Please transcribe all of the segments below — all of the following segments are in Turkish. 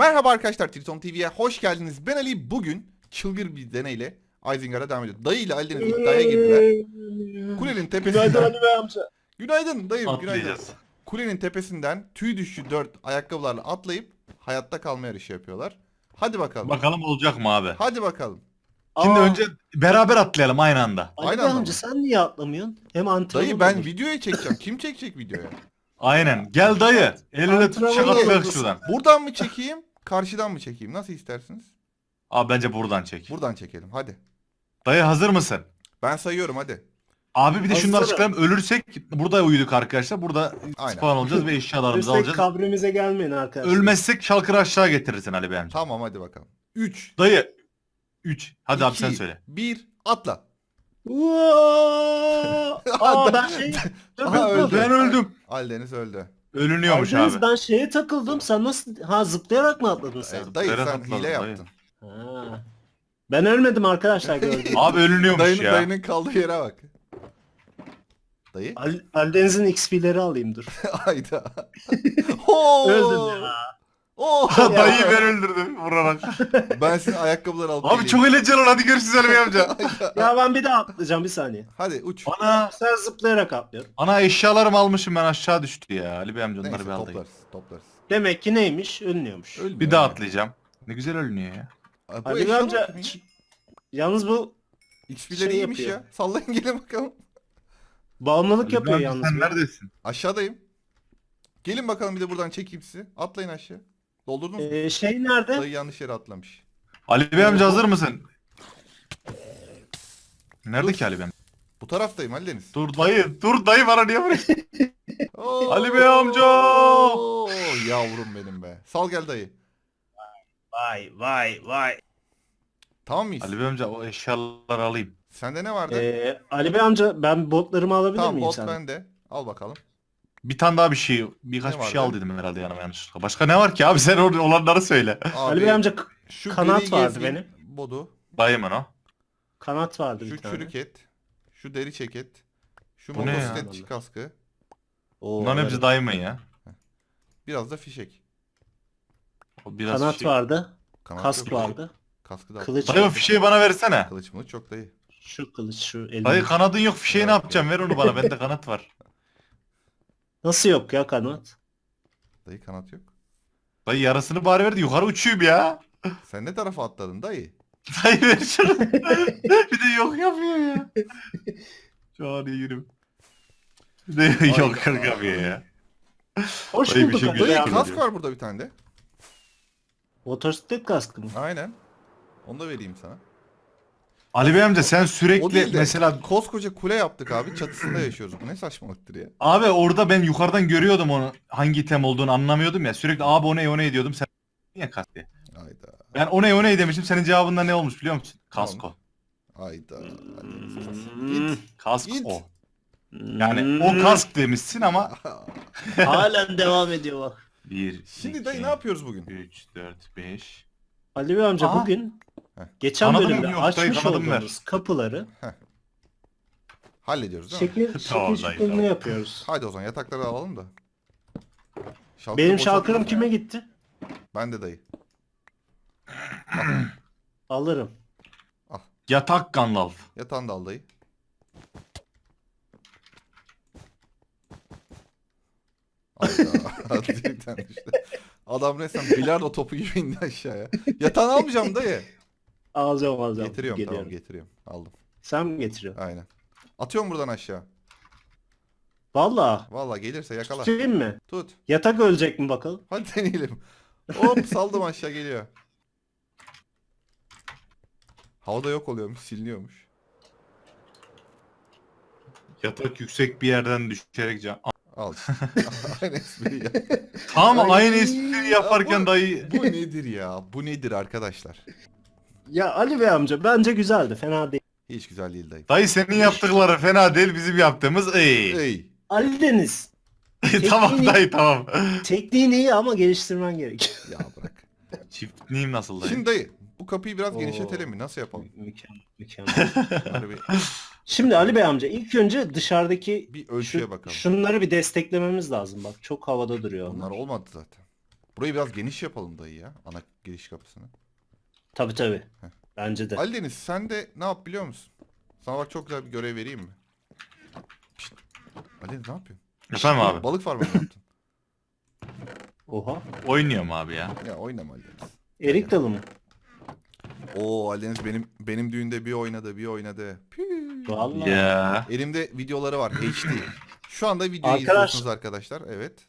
Merhaba arkadaşlar Triton TV'ye hoş geldiniz. Ben Ali bugün çılgır bir deneyle Isingar'a devam ediyor. Dayı ile Ali'nin iddiaya girdiler. Kulenin tepesinden... Günaydın Ali Bey amca. Günaydın dayım günaydın. Atlayacağız. Kulenin tepesinden tüy düşü 4 ayakkabılarla atlayıp hayatta kalma yarışı yapıyorlar. Hadi bakalım. Bakalım olacak mı abi? Hadi bakalım. Şimdi Aa, önce beraber atlayalım aynı anda. Ali Aynı Bey anda amca mı? sen niye atlamıyorsun? Hem antrenman Dayı ben olur. videoya çekeceğim. Kim çekecek videoya? Aynen. Gel dayı. El ele Antrenman tutuşa olur. atlayalım şuradan. Buradan mı çekeyim? Karşıdan mı çekeyim? Nasıl istersiniz? Abi bence buradan çek. Buradan çekelim. Hadi. Dayı hazır mısın? Ben sayıyorum hadi. Abi bir de şunu Hazırım. açıklayalım. Ölürsek burada uyuduk arkadaşlar. Burada Aynen. spawn olacağız ve eşyalarımızı Ölürsek alacağız. kabrimize gelmeyin arkadaşlar. Ölmezsek şalkırı aşağı getirirsin Ali Bey amca. Tamam hadi bakalım. 3 Dayı. 3. Hadi abi sen söyle. 1 atla. Vaa! Aa ben şey... Aha, öldü. Ben öldüm. Aldeniz öldü. Ölünüyormuş Aldeniz, abi. ben şeye takıldım. Sen nasıl... Ha zıplayarak mı atladın sen? Ee, dayı Ferhat sen hile dayı. yaptın. Ha. Ben ölmedim arkadaşlar gördüm. Abi ölünüyormuş Dayının, ya. dayının kaldığı yere bak. Dayı. Ali, Aldeniz'in XP'leri alayım dur. Ayda. Oo! Öldüm ya. Oo! Dayıyı ben öldürdüm vurarak. ben senin ayakkabıları alıp Abi geleyim. çok eğlenceli lan hadi görüşürüz Ali Bey amca. Ya ben bir daha atlayacağım bir saniye. Hadi uç. Ana. Sen zıplayarak atlıyorum. Ana eşyalarımı almışım ben aşağı düştü ya. Ali Bey amca onları Neyse bir alayım. toplarız. Toplarız. Demek ki neymiş? Ölmüyormuş. Ölmüyor Bir daha yani. atlayacağım. Ne güzel ölünüyor ya. Bu Ali Bey amca... ç- Yalnız bu XP'leri şey iyiymiş yapıyor. ya. Sallayın gelin bakalım. bağımlılık Ali Bey yapıyor amca yalnız. sen bu. neredesin? Aşağıdayım. Gelin bakalım bir de buradan çekeyim sizi. Atlayın aşağı. Doldurdunuz mu? Ee, şey nerede? Dayı yanlış yere atlamış. Ali Bey amca hazır mısın? Nerede ki Ali Bey amca? Bu taraftayım Ali Deniz. Dur dayı, dur dayı bana niye vuruyorsun? Oo! Ali Bey amca! Oo, Yavrum benim be. Sal gel dayı. Vay vay vay. Tamam mıyız? Ali Bey amca o eşyaları alayım. Sende ne vardı? Ee, Ali Bey amca ben botlarımı alabilir tamam miyim bot sen? bende. Al bakalım. Bir tane daha bir şey, birkaç Ne bir şey vardı? al dedim herhalde yanıma yanlışlıkla. Başka ne var ki abi sen or- olanları söyle. Abi, Ali Bey amca k- şu kanat vardı gezgin benim. Bodu. Dayımın o. kanat vardı Şu bir tane. çürük et. Şu deri ceket. Şu Bu ne ya? kaskı. Oo, Bunların hepsi evet. dayımın ya. Biraz da fişek. O biraz Kanat şey- vardı. Kanat Kask yok. vardı. Kaskı da Kılıç. Dayı o fişeği bana versene. Kılıç mılıç çok dayı. Şu kılıç şu elinde. Dayı kanadın yok fişeği ne yapacağım ver onu bana bende kanat var. Nasıl yok ya kanat? Dayı kanat yok. Dayı yarısını bari verdi yukarı uçuyum ya. Sen ne tarafa atladın dayı? Dayı ver şunu. bir de yok yapıyor ya. Şu an iyiyim. Bir de yok Hayda. yapıyor ya. Hoş Dayı bir bulduk şey güzel Dayı kılıç. kask var burada bir tane de. Motosiklet kaskı mı? Aynen. Onu da vereyim sana. Ali Bey amca sen O değil sürekli de mesela koskoca kule yaptık abi çatısında yaşıyoruz. Bu ne saçmalıktır ya. abi orada ben yukarıdan görüyordum onu hangi item olduğunu anlamıyordum ya. Sürekli abi o ne o ne diyordum sen niye kask diye. Ayda. Ben o ne o ne demiştim senin cevabında ne olmuş biliyor musun? Kasko. Ayda. Hmm. Git. Kask Git. o. Yani Hmm. o kask demişsin ama Halen devam ediyor bak. 1 Şimdi dayı ne yapıyoruz bugün? 3 4 5 Ali Bey amca Aha. bugün Heh. geçen Kanadım bölümde yok, dayı, açmış kanadım ver. olduğumuz kapıları Hallediyoruz değil mi? şekil Tamam, şekil dayı, tamam. yapıyoruz. Haydi o zaman yatakları alalım da. Şalkırı Benim boşaltalım şalkırım ya. kime gitti? Ben de dayı. Alırım. yatak Gandalf. Yatağını da al dayı. Ayda. Direkten düştü. Adam resmen bilardo topu gibi indi aşağıya. Yatağını almayacağım dayı. Alacağım alacağım. Getiriyorum Geliyorum. tamam getiriyorum. Aldım. Sen mi getiriyorsun? Aynen. Atıyorum buradan aşağı. Valla. Vallahi gelirse yakala. Tutayım mı? Tut. Yatak ölecek mi bakalım? Hadi deneyelim. Hop saldım aşağı geliyor. Havada yok oluyormuş, siliniyormuş. Yatak yüksek bir yerden düşerek can. Al. Aynı espriyi yap. Tam Ay, aynı espriyi yaparken ya bu- dayı. Bu nedir ya? Bu nedir arkadaşlar? Ya Ali Bey amca bence güzeldi. Fena değil. Hiç güzel değil dayı. Dayı senin yaptıkları fena değil bizim yaptığımız iyi. Ey. Ali Deniz. tamam dayı tamam. Tekniğin iyi ama geliştirmen gerek. Ya bırak. Çiftliğim nasıl dayı? Şimdi dayı bu kapıyı biraz Oo. genişletelim mi? Nasıl yapalım? mükemmel. Mükemmel. Bir, Şimdi Ali Bey amca ilk önce dışarıdaki bir ölçüye şu- bakalım. şunları bir desteklememiz lazım. Bak çok havada duruyor Onlar onlar. olmadı zaten. Burayı biraz geniş yapalım dayı ya. Ana giriş kapısını. Tabi tabi. Heh. Bence de. Ali Deniz sen de ne yap biliyor musun? Sana bak çok güzel bir görev vereyim mi? Pişt. Ali Deniz ne yapıyorsun? Efendim abi. Balık farmı mı yaptın? Oha. Oynuyorum abi ya. ya oynama Ali Deniz. Erik dalı mı? Oo Ali Deniz benim benim düğünde bir oynadı bir oynadı. Püh. Vallahi. Ya. Elimde videoları var HD. Şu anda videoyu Arkadaş- izliyorsunuz arkadaşlar. Evet.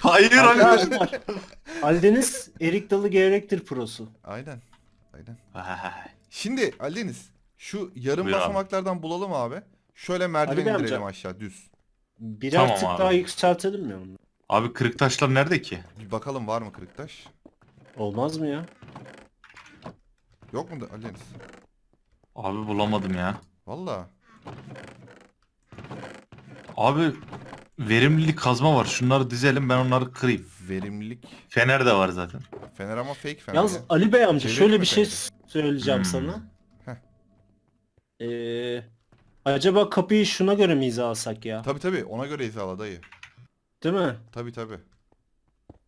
Hayır abi. Arkadaşlar. Aldeniz Erik dalı gevrektir prosu. Aynen. Aynen. Şimdi Ali Deniz şu yarım Buyur abi. basamaklardan bulalım abi. Şöyle merdiven Bey indirelim amca. aşağı düz. Birer Tamam tık abi. daha yükseltelim mi onu? Abi kırık taşlar nerede ki? Bir bakalım var mı kırıktaş? Olmaz mı ya? Yok mu da Ali Deniz? Abi bulamadım ya. Valla. Abi verimlilik kazma var. Şunları dizelim ben onları kırayım. Verimlilik. Fener de var zaten. Fener ama fake fener. Yalnız ya. Ali Bey amca şöyle mi bir şey söyleyeceğim Hmm. sana. Heh. Ee, acaba kapıyı şuna göre mi hizalasak ya? Tabi tabi ona göre hizala dayı. Değil mi? Tabi tabi.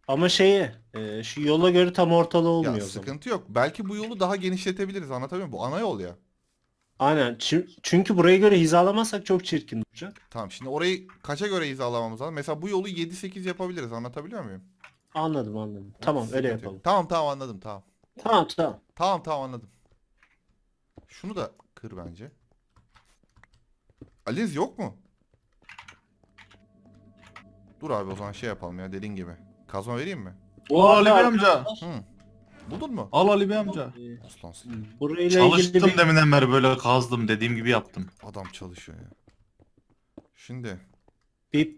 Ama şeye e, şu yola göre tam ortalı olmuyor Ya o zaman. sıkıntı yok. Belki bu yolu daha genişletebiliriz anlatabiliyor muyum? Bu ana yol ya. Aynen. Çü- çünkü buraya göre hizalamazsak çok çirkin duracak. Tamam şimdi orayı kaça göre hizalamamız lazım? Mesela bu yolu 7-8 yapabiliriz anlatabiliyor muyum? Anladım anladım. Tamam Sıkıntı öyle yok. yapalım. Tamam tamam anladım tamam. Tamam tamam. Tamam tamam anladım. Şunu da kır bence. Aliz yok mu? Dur abi o zaman şey yapalım ya dediğin gibi. Kazma vereyim mi? Al Ali Bey amca. Hı. Buldun mu? Al Ali Bey amca. Ee, Aslansın. burayla ilgili Çalıştım bir... deminden beri böyle kazdım dediğim gibi yaptım. Adam çalışıyor ya. Şimdi bir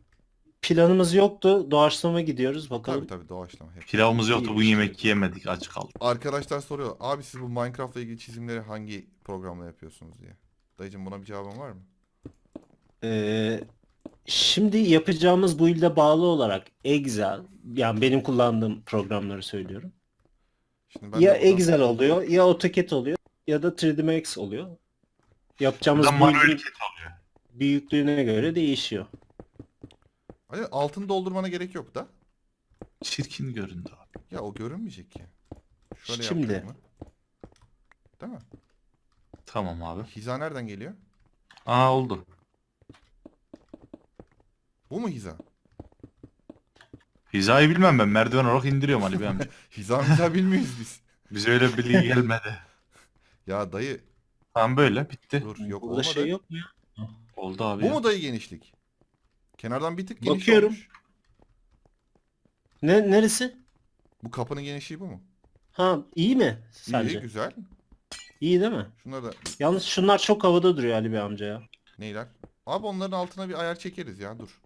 planımız yoktu. Doğaçlama gidiyoruz bakalım. tabi tabi doğaçlama hep. Pilavımız yoktu bu yemek yiyemedik aç kaldık. Arkadaşlar soruyor. Abi siz bu Minecraft'la ilgili çizimleri hangi programla yapıyorsunuz diye. Dayıcım buna bir cevabın var mı? Ee, şimdi yapacağımız bu ilde bağlı olarak Excel, yani benim kullandığım programları söylüyorum. Şimdi ben ya de Excel oluyor, ya AutoCAD oluyor, ya da 3D Max oluyor. Yapacağımız Buradan manuel büyüklüğüne göre değişiyor. Ali altını doldurmana gerek yok da. Çirkin göründü abi. Ya o görünmeyecek ki. Şöyle Şimdi. mı? Değil mi? Tamam abi. Hiza nereden geliyor? Aa oldu. Bu mu hiza? Hizayı bilmem ben merdiven olarak indiriyorum Ali Bey amca. Hiza hiza bilmiyoruz biz. Bize öyle bir bilgi gelmedi. Ya dayı Tamam böyle bitti. dur yok Burada olmadı. şey yok mu ya? Oldu abi. Bu ya. mu dayı genişlik? Kenardan bir tık geniş Bakıyorum. olmuş. Ne, neresi? Bu kapının genişliği bu mu? Ha iyi mi sence? İyi güzel. İyi değil mi? Şunları da Yalnız şunlar çok havada duruyor Ali Bey amca ya. neyler? Abi onların altına bir ayar çekeriz ya dur.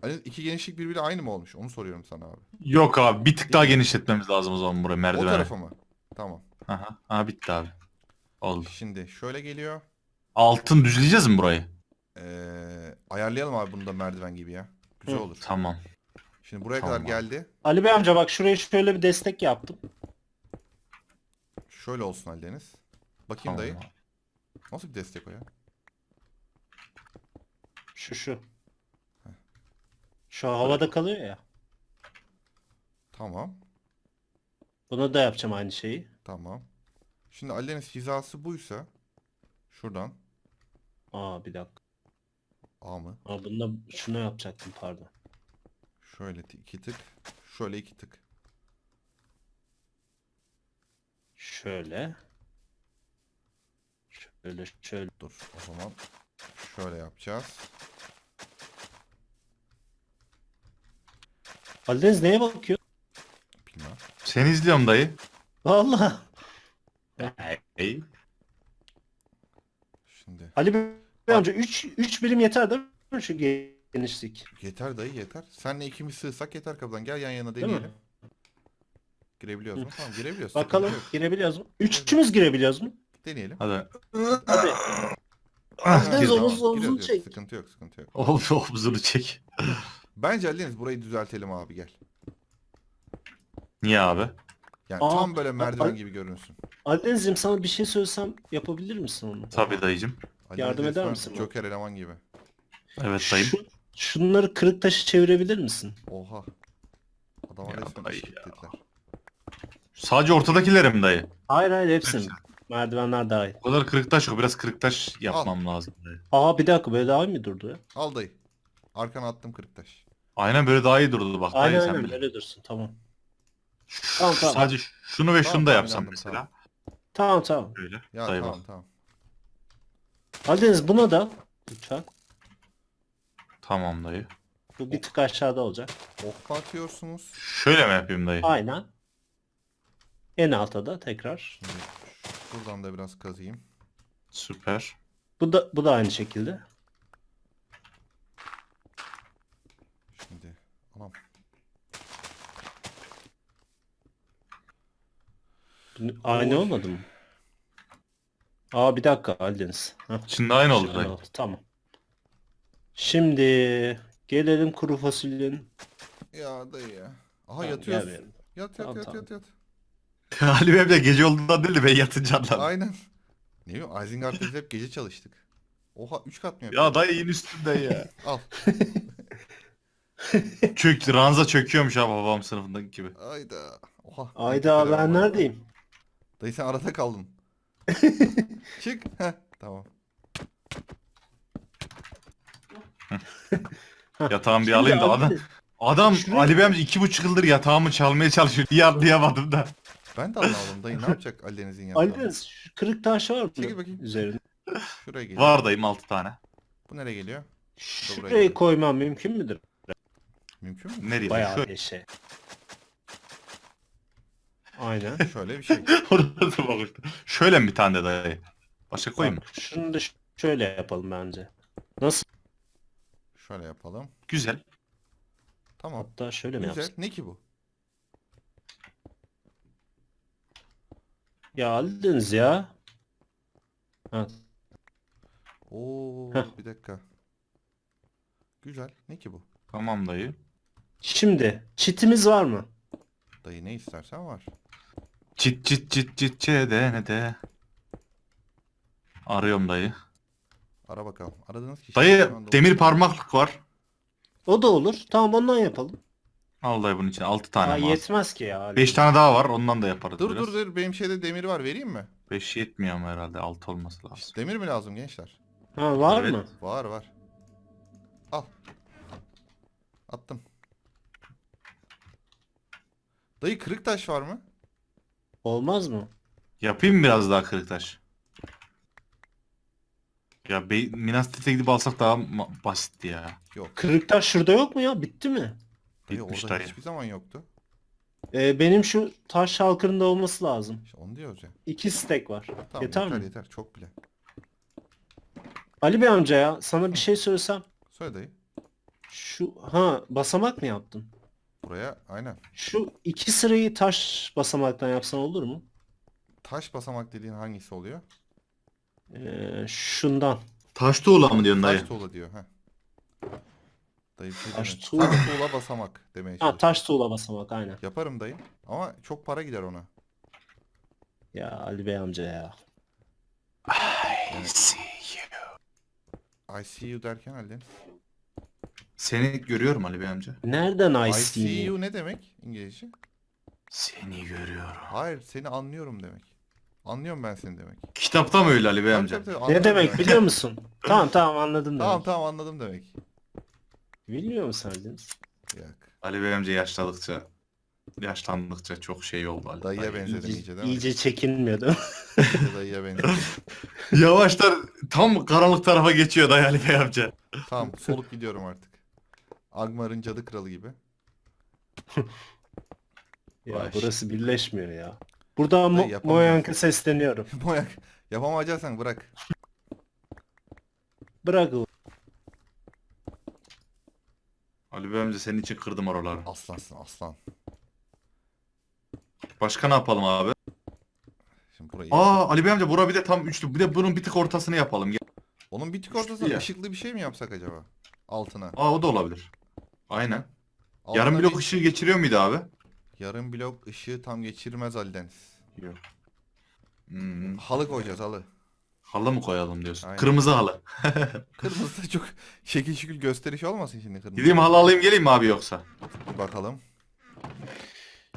Hani iki genişlik birbiri aynı mı olmuş? Onu soruyorum sana abi. Yok abi bir tık daha genişletmemiz lazım o zaman buraya O merdiveni. tarafa mı? Tamam. Aha, aha bitti abi. Oldu. Şimdi şöyle geliyor. Altın düzleyeceğiz mi burayı? Ee, ayarlayalım abi bunu da merdiven gibi ya. Güzel Hı. olur. Tamam. Şimdi buraya Tamam kadar geldi. Ali Bey amca bak şuraya şöyle bir destek yaptım. Şöyle olsun Ali Deniz. Bakayım Tamam. dayı. abi. Nasıl bir destek o ya? Şu şu. Şu havada kalıyor ya. Tamam. Buna da yapacağım aynı şeyi. Tamam. Şimdi Ali Deniz hizası buysa şuradan Aa bir dakika. A mı? Aa bunda şunu yapacaktım pardon. Şöyle t- iki tık. Şöyle iki tık. Şöyle. Şöyle şöyle. Dur o zaman şöyle yapacağız. Ali Deniz neye bakıyor? Bilmem. Seni izliyorum dayı. Vallahi. Hey. Şimdi Ali Bey amca 3 3 birim yeter değil mi şu genişlik? yeter dayı yeter. Senle ikimiz sığsak yeter kapıdan. Gel yan yana mi? deneyelim. Girebiliyoruz mu? Tamam girebiliyoruz. Bakalım Sıkıntı yok. girebiliyoruz mu? Üçümüz girebiliyoruz mu? Deneyelim. Hadi. Hadi. Ah, Deniz girdim. omuz- Giriyoruz, çek. Sıkıntı yok sıkıntı yok. Omuz- Omzunu çek. Bence Deniz burayı düzeltelim abi gel. Niye abi? Yani Aa, tam böyle merdiven ay- gibi görünsün. Ali Deniz'ciğim sana bir şey söylesem yapabilir misin onu? Tabii dayıcım. Ali Yardım Deniz eder resmen misin bana? Joker eleman gibi. Evet dayım. Şu, şunları kırık taşı çevirebilir misin? Oha. Adam Adama Ya resmen dayı iş ya. dediler. Sadece ortadakilerim mi dayı? Hayır hayır hepsini. Merdivenler dahil. O kadar kırık taş yok. Biraz kırık taş yapmam lazım dayı. Aa bir dakika böyle daha iyi mi durdu ya? Al dayı. Arkana attım kırık taş. Aynen böyle daha iyi durdu bak. Aynen dayı sen aynen bile. böyle dursun tamam. Şu- Tamam, tamam. Sadece şunu ve Tamam, şunu da tamam, yapsam inandım, mesela. Tamam tamam. Böyle. Ya dayı tamam bak. tamam. Aldeniz buna da lütfen. Tamam dayı. Bu bir tık aşağıda olacak. Ok atıyorsunuz? Şöyle mi yapayım dayı? Aynen. En alta da tekrar. Şimdi buradan da biraz kazıyım. Süper. Bu da bu da aynı şekilde. Şimdi anam. Bu- Aynı Oy. olmadı mı? Aa bir dakika Aldeniz. Heh, Şimdi aynı oldu şimdi oldu, Tamam. Şimdi gelelim kuru fasulyenin. Ya dayı ya. Aha Tamam, gel benim. Yat yat Tamam, yat tamam. yat yat. Ali Bey de gece olduğundan değil de ben yatınca anladım. Aynen. Ne bileyim Isengard'da biz hep gece çalıştık. Oha 3 kat mı Ya yapıyor? dayı in üstünde ya. Al. Çök, ranza çöküyormuş abi babam sınıfındaki gibi. Ayda. Oha. Ayda ben neredeyim? Dayı sen arada kaldın. Çık. Heh, tamam. Yatağımı bir alayım da adam. Adam Şuraya- Ali Bey amca iki buçuk yıldır yatağımı çalmaya çalışıyor. Niye anlayamadım da. Ben de anlamadım dayı ne yapacak Ali Deniz'in yatağını? Aldeniz şu kırık taş var mı? Çekil bakayım. Üzerinde. Şuraya geliyor. Var dayım altı tane. Bu nereye geliyor? Şurayı koymam mümkün müdür? Mümkün mü? Nereye? Bayağı Şöyle. eşe. Aynen. Şöyle bir şey. Orası bakıştı. Şöyle mi bir tane de dayı? Başka koyayım mı? Şunu da ş- şöyle yapalım bence. Nasıl? Şöyle yapalım. Güzel. Tamam. Hatta şöyle mi Güzel. yapsak? Ne ki bu? Ya Aldeniz ya. Ha, Oo Heh. bir dakika. Güzel. Ne ki bu? Tamam dayı. Şimdi çitimiz var mı? Dayı ne istersen var. Çit çit çit çit çede ne de. Arıyorum dayı. Ara bakalım. Aradığınız kişi. Dayı demir parmaklık var. O da olur. Tamam ondan yapalım. Al dayı bunun için 6 Aa, tane var. yetmez ki ya. 5 tane daha var ondan da yaparız Dur biraz. dur dur benim şeyde demir var vereyim mi? 5 yetmiyor ama herhalde 6 olması lazım. Demir mi lazım gençler? Ha, var Evet. mı? Var var. Al. Attım. Dayı kırık taş var mı? Olmaz mı? Yapayım biraz daha kırık taş? Ya Bey, Minas Tirith'e gidip alsak daha ma- basitti ya. Yok. Kırık taş şurada yok mu ya? Bitti mi? Dayı Bitmiş orada dayı. hiçbir zaman yoktu. Ee, benim şu taş halkırında olması lazım. İşte onu diyoruz ya. İki stek var. Tamam yeter, yeter mi? yeter. Çok bile. Ali Bey amca ya sana bir şey söylesem. Söyle dayı. Şu ha basamak mı yaptın? Buraya aynen. Şu iki sırayı taş basamaktan yapsan olur mu? Taş basamak dediğin hangisi oluyor? Ee, şundan. Taş tuğla mı diyorsun Taş dayı? tuğla diyor. Heh. Dayı bir şey Taş tuğla. Taş tuğla basamak demeye Ha taş tuğla basamak aynen. Yaparım dayı. Ama çok para gider ona. Ya Ali Bey amca ya. I see you. I see you derken halden. Seni görüyorum Ali Bey amca. Nereden I, I see see you? ne demek İngilizce? Seni görüyorum. Hayır seni anlıyorum demek. Anlıyorum ben seni demek. Kitapta mı öyle Ali Bey Tabii, amca? tabii, tabii, Ne anladım demek demek. biliyor musun? tamam tamam anladım demek. Tamam tamam anladım demek. Bilmiyor musun Aldeniz? Yok. Ali Bey amca yaşladıkça yaşlandıkça çok şey oldu Ali. Dayıya Dayı. benzedim İyice, iyice değil mi? iyice çekinmiyordu. İyice dayıya benzedim. Yavaşlar tam karanlık tarafa geçiyor dayı Ali Bey amca. tamam solup gidiyorum artık. Agmar'ın cadı kralı gibi. ya Vay. burası birleşmiyor ya. Buradan Dayı Mo-. Moyank'a sesleniyorum. Boyak. Yapamayacaksan bırak. Bırak o. Ali Bey amca senin için kırdım oraları. Aslansın aslan. Başka ne yapalım abi? Şimdi burayı. Aa Ali Bey amca bura bir de tam üçlü. Bir de bunun bir tık ortasını yapalım. Gel. Onun bir tık ortasına Ya. ışıklı bir şey mi yapsak acaba? Altına. Aa o da olabilir. Aynen. Altına Yarım blok bir- ışığı geçiriyor muydu abi? Yarım blok ışığı tam geçirmez Ali Deniz. Yok. Hmm. Halı koyacağız halı. Halı mı koyalım diyorsun? Aynen. Kırmızı halı. Kırmızı da çok şekil şükür gösteriş olmasın şimdi kırmızı. Gideyim halı alayım geleyim mi abi yoksa? Bir bakalım.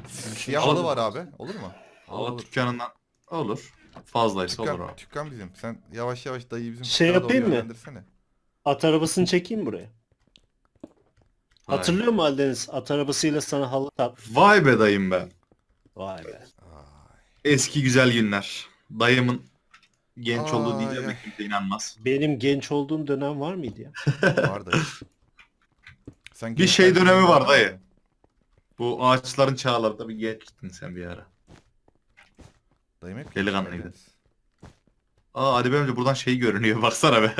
Siyah halı var abi. Olur mu? Hava Olur. dükkanından olur. Fazlaysa olur Tükkan, abi. tükkan bizim. Sen yavaş yavaş dayıyı bizim Şey doğru yapayım mı? yönlendirsene. At arabasını çekeyim buraya. Hatırlıyor musun Aldeniz? At arabasıyla sana halı tap. Vay be dayım be. Vay be. Eski güzel günler. Dayımın genç olduğu Ay, diyeceğim de kimse inanmaz. Benim genç olduğum dönem var mıydı ya? Var dayı. Sen Bir şey gençler dönemi var dayı. Bu ağaçların çağlarında bir gençtin sen bir ara. Dayım hep Delikanlıydı. Aa hadi amca buradan şey görünüyor baksana be.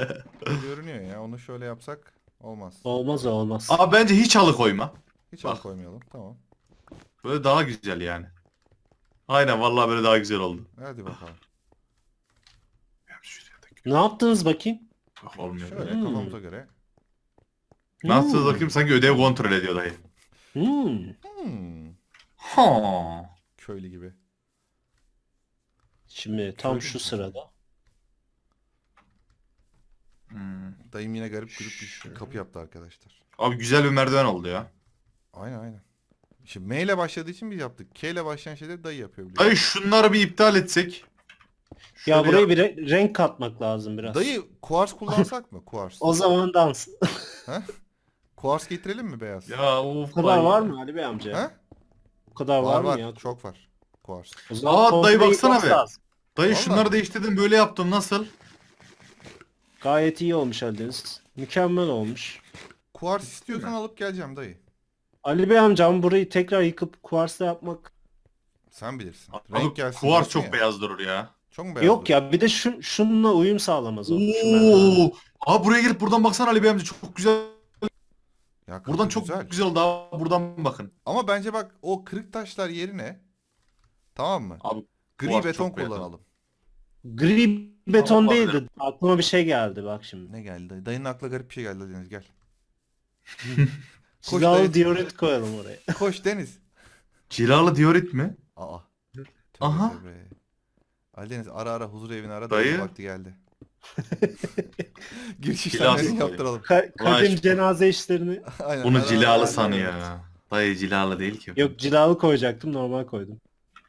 genç. Görünüyor ya. Onu şöyle yapsak olmaz. Olmaz o olmaz. Aa bence hiç alıkoyma. Hiç bak. al koymayalım. Tamam. Böyle daha güzel yani. Aynen vallahi böyle daha güzel oldu. Hadi bakalım. Şuraya da Ne yaptınız bakayım? Bak olmuyor. Şöyle Hmm. kafamıza göre. Hmm. bakayım sanki ödev kontrol ediyor dayı. Hmm. Hmm. Ha. Köylü gibi. Şimdi tam şu sırada. Hmm. Dayım yine garip grup bir kapı yaptı arkadaşlar. Abi güzel bir merdiven oldu ya. Aynen aynen. Şimdi M ile başladığı için biz yaptık. K ile başlayan şeyleri dayı yapıyor. biliyorsun. Dayı şunları bir iptal etsek. Ya Şöyle buraya yap- bir re- renk katmak lazım biraz. Dayı kuars kullansak mı? Kuars. O zaman dans. Kuars getirelim mi beyaz? Ya of O kadar var mı Ali Bey amca? Ha? O kadar var, Var mı var. ya? Çok var. Kuars. Aa, dayı baksana be. lazım. Dayı Vallahi. şunları değiştirdim böyle yaptım nasıl? Gayet iyi olmuş Aldeniz. Mükemmel olmuş. Kuars istiyorsan alıp geleceğim dayı. Ali Bey amcam burayı tekrar yıkıp kuarsla yapmak Sen bilirsin. Abi Renk gelsin. kuvar diyorsun çok ya. beyaz durur ya. Çok mu beyaz? Yok ya bir de şu, şununla uyum sağlamaz o. Şu merdiven. Oo. Abi buraya gelip buradan baksana Ali Bey amca çok güzel. Ya kapı Buradan çok güzel. güzel oldu abi buradan bakın. Ama bence bak o kırık taşlar yerine tamam mı? Abi Gri beton çok beyaz kullanalım. Gri beton değildi. Aklıma bir şey geldi bak şimdi. Ne geldi dayı? Dayının aklına garip bir şey geldi Deniz gel. Koş diorit koyalım oraya. Koş Deniz. cilalı diorit mi? Aa. Tövbe Aha. tövbe. Ali Deniz ara ara huzur evini ara Dayı. dayı. vakti geldi. Giriş işlemlerini yaptıralım. Ka- kadim Vay. cenaze işlerini. Aynen, Bunu ara cilalı ara. sanıyor ya. Dayı cilalı değil ki. Yok cilalı koyacaktım normal koydum.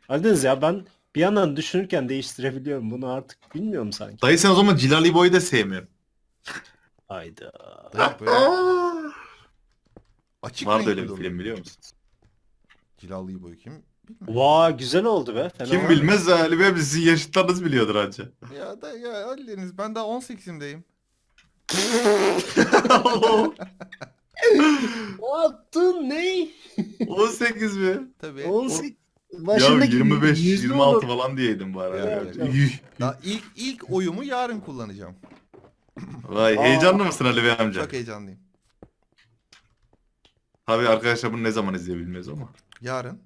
Aldeniz ya ben bir yandan düşünürken değiştirebiliyorum. Bunu artık bilmiyorum sanki. Dayı sen o zaman cilalı boyu da sevmiyorsun. Hayda. Dayı böyle açık Vardı renkli öyle bir film biliyor musun? Cilalıyı boyu kim? Bilmiyorum. Vay güzel oldu be. Fena Kim bilmez Ali Bey sizin yaşıtlarınız biliyordur anca. Ya da ya Ali Deniz ben daha 18'imdeyim. Ne yaptın ne? 18 mi? Tabii. 18. Ya Başındaki 25, yüzlü 26 olur. falan diyeydim bu arada. Ya, ya. İlk ilk oyumu yarın kullanacağım. Vay Aa. heyecanlı mısın Ali Bey amca? Çok heyecanlıyım. Tabii arkadaşlar bunu ne zaman izleyebilmez ama. Yarın.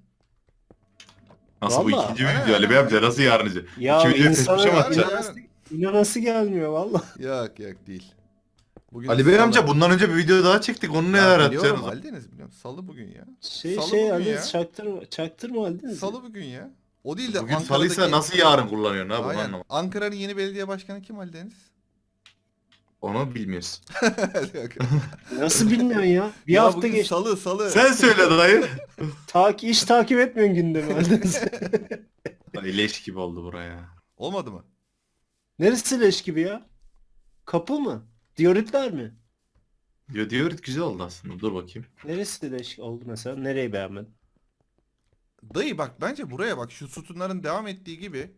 Nasıl bu Vallahi. ikinci video Ali Bey amca nasıl yarın izle? Ya İki video mi Yarın, atacaksın? yarın. İnanası gelmiyor valla. Yok yok değil. Bugün Ali Bey amca bundan önce bir video daha çektik onu ne Ya ara biliyorum atacaksınız? Ali Deniz biliyorum. Salı bugün ya. Şey Salı şey bugün Aldeniz ya. çaktırma, çaktırma Aldeniz. Salı bugün ya. O değil de Bugün Ankara'daki... salıysa nasıl yarın kullanıyorsun ha bunu Aynen. anlamadım. Ankara'nın yeni belediye başkanı kim Ali Deniz? Onu bilmiyorsun. Nasıl bilmiyorsun ya? Bir Ya hafta bugün geçti. Salı salı. Sen söyle dayı. Tak iş takip etmiyorsun gündemi Aldeniz. Ay leş gibi oldu buraya. Olmadı mı? Neresi leş gibi ya? Kapı mı? Dioritler mi? Yo diyor güzel oldu aslında dur bakayım. Neresi leş oldu mesela? Nereyi beğenmedin? Dayı bak bence buraya bak şu sütunların devam ettiği gibi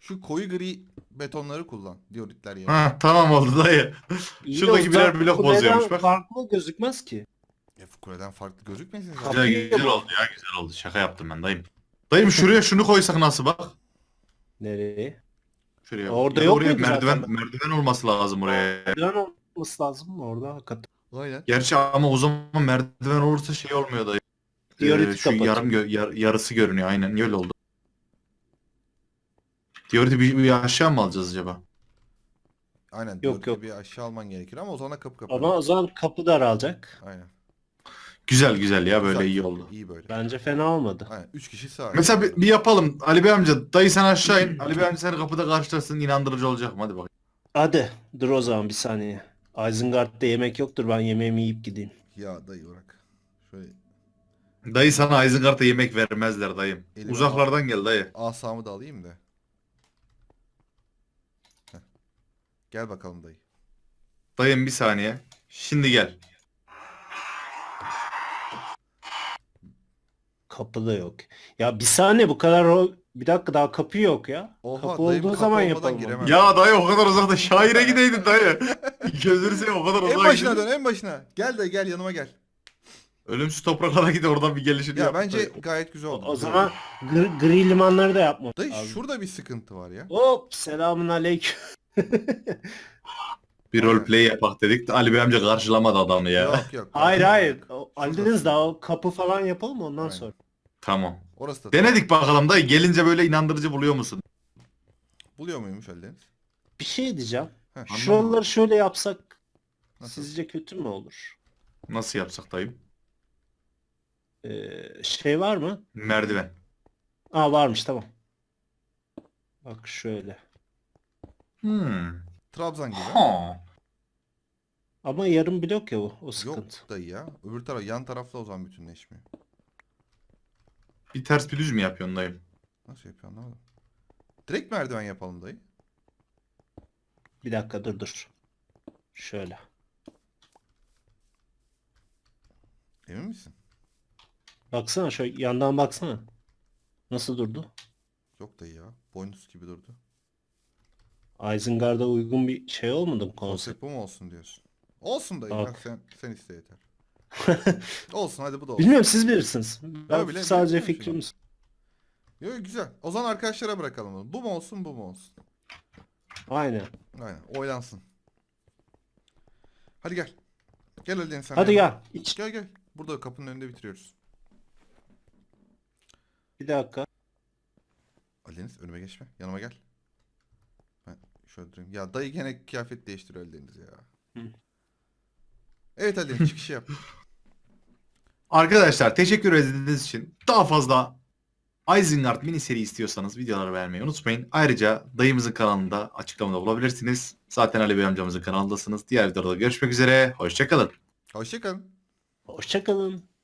şu koyu gri betonları kullan. Dioritler yerine. Ha tamam oldu dayı. İyi de Şuradaki o birer blok kuleden bozuyormuş bak. Farklı gözükmez ki. Ya kuleden farklı gözükmesin zaten. Güzel, güzel oldu ya güzel oldu. Şaka yaptım ben dayım. Dayım şuraya şunu koysak nasıl bak. Nereye? Şuraya. Orada Ya yok oraya muydu merdiven zaten? merdiven olması lazım oraya. Merdiven olması lazım mı orada hakikaten? Aynen. Gerçi ama o zaman merdiven olursa şey olmuyor dayı. Diyoriti Ee, şu kapatıyor. yarım gö- yar- yarısı görünüyor aynen öyle oldu. Diyoriti bir, bir aşağı mı alacağız acaba? Aynen. Yok, Yok. Bir aşağı alman gerekir ama o zaman da kapı kapı. Ama o zaman kapı daralacak. Aynen. Güzel güzel ya böyle Güzel. iyi oldu. İyi böyle. Bence fena olmadı. Aynen. Üç kişi sağ. Mesela bir, bir yapalım. Ali Bey amca dayı sen aşağı in. Ali Bey amca seni kapıda karşılasın inandırıcı olacak mı? Hadi bakalım. Hadi dur o zaman bir saniye. Isengard'da yemek yoktur ben yemeğimi yiyip gideyim. Ya dayı bırak. Şöyle. Dayı sana Isengard'a yemek vermezler dayım. Elime Uzaklardan gel dayı. Asamı da alayım da. Heh. Gel bakalım dayı. Dayım bir saniye. Şimdi gel. Kapı da yok. Ya bir saniye bu kadar o bir dakika daha kapı yok ya. Oha, kapı dayım olduğu kapı zaman olmadan yapalım. onu. giremem. Ya dayı o kadar uzakta şaire gideydin dayı. Gözünü seveyim o kadar En uzağa başına gidin. dön en başına. Gel dayı gel yanıma gel. Ölümsüz topraklara git oradan bir gelişini Ya yap. bence dayı. gayet güzel oldu. o zaman gri, gri limanları da yapma. Dayı Abi. şurada bir sıkıntı var ya. Hop selamun aleyküm. bir roleplay yapak dedik de Ali Bey amca karşılamadı adamı ya. Yok yok. hayır hayır. O- Deniz daha o kapı falan yapalım ondan Aynen. sonra. Tamam. Orası da Denedik bakalım dayı gelince böyle inandırıcı buluyor musun? Buluyor muymuş Ali Deniz? Bir şey diyeceğim. Heh, Şuraları şöyle yapsak Nasıl? sizce kötü mü olur? Nasıl yapsak dayım? Ee, şey var mı? Merdiven. Aa varmış tamam. Bak şöyle. Hmm. Trabzan gibi. Ha. Ama yarım blok ya o, o Yok sıkıntı. dayı ya. Öbür taraf yan tarafla o zaman bütünleşmiyor. Bir ters bir düz mü yapıyorsun dayım? Nasıl yapıyor anlamadım. Direkt merdiven yapalım dayı. Bir dakika dur dur. Şöyle. Emin misin? Baksana şöyle yandan baksana. Nasıl durdu? Yok dayı ya. Boynuz gibi durdu. Isengard'a uygun bir şey olmadı mı konsept? Konsept bu mu olsun diyorsun? Olsun dayı. Bak. Bak sen, sen iste yeter. olsun hadi bu da olsun. Bilmiyorum siz bilirsiniz. Ben Öyle, sadece bilmiyorum şimdi. fikrimiz. Yok güzel. O zaman arkadaşlara bırakalım bunu. Bu mu olsun bu mu olsun? Aynen. Aynen oylansın. Hadi gel. Gel Ali Deniz sen Hadi yanıma. gel. İç. Gel gel. Burada kapının önünde bitiriyoruz. Bir dakika. Ali Deniz önüme geçme. Yanıma gel. Ben şöyle durayım. Ya dayı gene kıyafet değiştiriyor Ali Deniz ya. Hı. Evet Ali Deniz çıkışı yap. Arkadaşlar teşekkür edildiğiniz için daha fazla Isengard mini seri istiyorsanız videoları beğenmeyi unutmayın. Ayrıca dayımızın kanalında açıklamada bulabilirsiniz. Zaten Ali Bey amcamızın kanalındasınız. Diğer videoda görüşmek üzere. Hoşçakalın. Hoşçakalın. Hoşçakalın.